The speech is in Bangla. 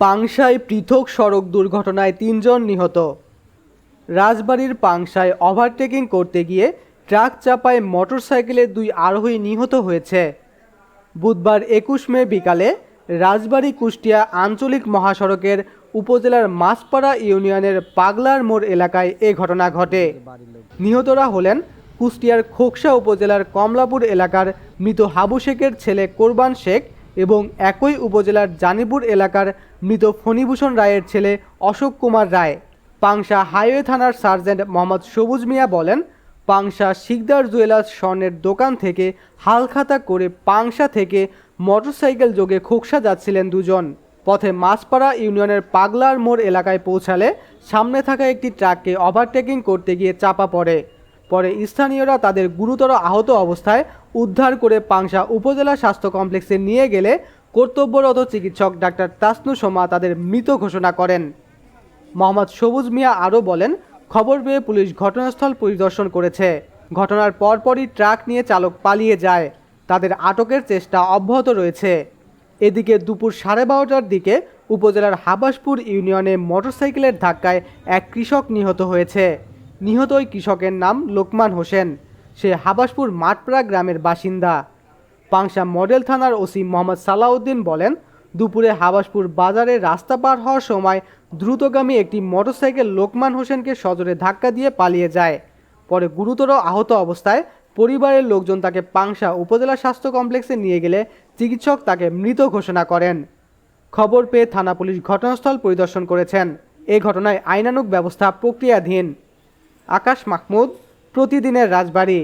পাংশায় পৃথক সড়ক দুর্ঘটনায় তিনজন নিহত। রাজবাড়ির পাংশায় ওভারটেকিং করতে গিয়ে ট্রাক চাপায় মোটরসাইকেলের দুই আরোহী নিহত হয়েছে। বুধবার একুশ মে বিকালে রাজবাড়ী কুষ্টিয়া আঞ্চলিক মহাসড়কের উপজেলার মাসপাড়া ইউনিয়নের পাগলার মোড় এলাকায় এ ঘটনা ঘটে। নিহতরা হলেন কুষ্টিয়ার খোকসা উপজেলার কমলাপুর এলাকার মৃত হাবু শেখের ছেলে কোরবান শেখ এবং একই উপজেলার জানিপুর এলাকার মৃত ফণিভূষণ রায়ের ছেলে অশোক কুমার রায়। পাংশা হাইওয়ে থানার সার্জেন্ট মোহাম্মদ সবুজ মিয়া বলেন, পাংশা শিকদার জুয়েলার্স স্বর্ণের দোকান থেকে হালখাতা করে পাংশা থেকে মোটরসাইকেল যোগে খোকসা যাচ্ছিলেন দুজন। পথে মাছপাড়া ইউনিয়নের পাগলার মোড় এলাকায় পৌঁছালে সামনে থাকা একটি ট্রাককে ওভারটেকিং করতে গিয়ে চাপা পড়ে। পরে স্থানীয়রা তাদের গুরুতর আহত অবস্থায় উদ্ধার করে পাংশা উপজেলা স্বাস্থ্য কমপ্লেক্সে নিয়ে গেলে কর্তব্যরত চিকিৎসক ডাক্তার তাসনু সোমা তাদের মৃত ঘোষণা করেন। মোহাম্মদ সবুজ মিয়া আরও বলেন, খবর পেয়ে পুলিশ ঘটনাস্থল পরিদর্শন করেছে। ঘটনার পরপরই ট্রাক নিয়ে চালক পালিয়ে যায়। তাদের আটকের চেষ্টা অব্যাহত রয়েছে। এদিকে দুপুর সাড়ে বারোটার দিকে উপজেলার হাবাসপুর ইউনিয়নে মোটরসাইকেলের ধাক্কায় এক কৃষক নিহত হয়েছে। নিহত ওই কৃষকের নাম লোকমান হোসেন। সে হাবাসপুর মাঠপাড়া গ্রামের বাসিন্দা। পাংশা মডেল থানার ওসি মোহাম্মদ সালাউদ্দিন বলেন, দুপুরে হাবাসপুর বাজারে রাস্তা পার হওয়ার সময় দ্রুতগামী একটি মোটরসাইকেল লোকমান হোসেনকে সজোরে ধাক্কা দিয়ে পালিয়ে যায়। পরে গুরুতর আহত অবস্থায় পরিবারের লোকজন তাকে পাংশা উপজেলা স্বাস্থ্য কমপ্লেক্সে নিয়ে গেলে চিকিৎসক তাকে মৃত ঘোষণা করেন। খবর পেয়ে থানা পুলিশ ঘটনাস্থল পরিদর্শন করেছেন। এ ঘটনায় আইনানুগ ব্যবস্থা প্রক্রিয়াধীন। আকাশ মাহমুদ প্রতিদিনের রাজবাড়ী।